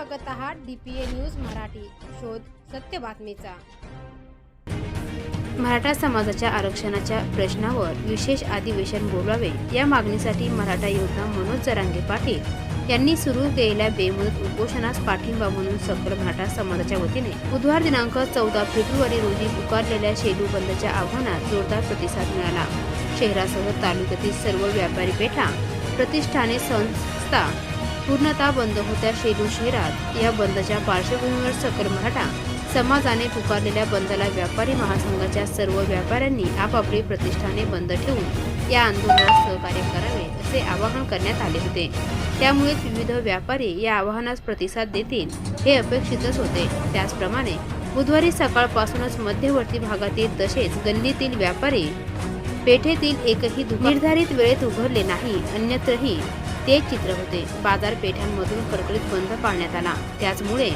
बघत आहात DPA news Marathi. शोध सत्य बातमीचा. मराठा समाजाच्या आरक्षणाच्या प्रश्नावर विशेष अधिवेशन बोलावे या मागणीसाठी मराठा योद्धा मनोज जरांगे पाटील यांनी सुरू केलेल्या बेमुदत उपोषणास पाठिंबा म्हणून सकल मराठा समाजाच्या वतीने बुधवार दिनांक चौदा फेब्रुवारी रोजी पुकारलेल्या शेलू बंदच्या आव्हानात जोरदार प्रतिसाद मिळाला. शहरासह तालुक्यातील सर्व व्यापारी पेठा प्रतिष्ठाने संस्था पूर्णतः बंद होत्या शेलू शहरात. या बंदच्या पार्श्वभूमीवर सकल मराठा समाजाने पुकारलेल्या बंदला व्यापारी महासंघाच्या सर्व व्यापाऱ्यांनी आपापली प्रतिष्ठाने बंद ठेवून या आंदोलनात सहकार्य करावे असे आवाहन करण्यात आले होते. त्यामुळे विविध व्यापारी या आवाहनास प्रतिसाद देतील हे अपेक्षितच होते. त्याचप्रमाणे बुधवारी सकाळपासूनच मध्यवर्ती भागातील तसेच गल्लीतील व्यापारी पेठेतील एकही निर्धारित वेळेत उघडले नाही अन्यत्रही ते चित्र होते. बाजारपेठांमधून कडकडीत बंद पाळण्यात आला. त्याचमुळे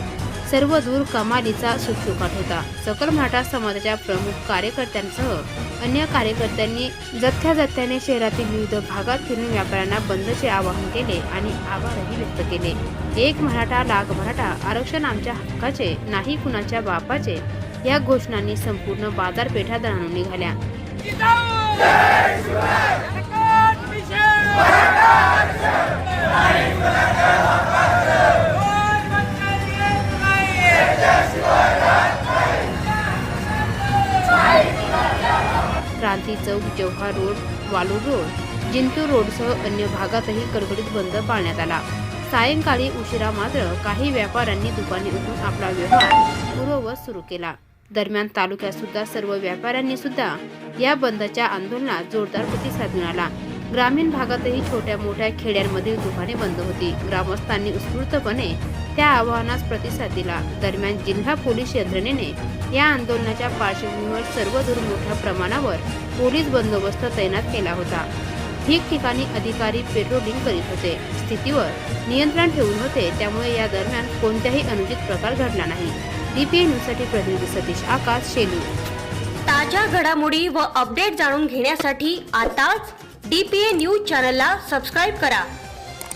सर्व दूर कमालीचा सुटसुकाट होता. सकल मराठा समाजाच्या प्रमुख कार्यकर्त्यांसह अन्य कार्यकर्त्यांनी जथ्या जथ्याने शहरातील विविध भागात फिरून व्यापाऱ्यांना बंदचे आवाहन केले आणि आभारही व्यक्त केले. एक मराठा लाख मराठा आरक्षण आमच्या हक्काचे नाही कुणाच्या बापाचे या घोषणांनी संपूर्ण बाजारपेठा दणाणून निघाल्या. क्रांती चौक जव्हार रोड वालूर रोड जिंतूर रोडसह अन्य भागातही कडकडीत बंद पाळण्यात आला. सायंकाळी उशिरा मात्र काही व्यापाऱ्यांनी दुकाने उघडून आपला व्यवहार पूर्ववत सुरू केला. दरम्यान तालुक्यात सुद्धा सर्व व्यापाऱ्यांनी सुद्धा या बंदच्या आंदोलनात जोरदार प्रतिसाद मिळाला. ग्रामीण भागातही छोट्या मोठ्या खेड्यांमधील दुकाने बंद होती. ग्रामस्थांनी उत्स्फूर्तपणे त्या आव्हानास प्रतिसाद दिला. दरम्यान जिल्हा पोलीस यंत्रणेने या आंदोलनाच्या पार्श्वभूमीवर सर्वदूर मोठ्या प्रमाणावर पोलीस बंदोबस्त तैनात केला होता. ठिकठिकाणी अधिकारी पेट्रोलिंग करीत होते. स्थितीवर नियंत्रण ठेवून होते त्यामुळे या दरम्यान कोणत्याही अनुचित प्रकार घडला नाही. डीपीए न्यूजसाठी प्रतिनिधी सतीश आकाश शेलू. ताज्या घडामोडी व अपडेट जाणून घेण्यासाठी आताच डी पी ए न्यूज चॅनलला सबस्क्राईब करा.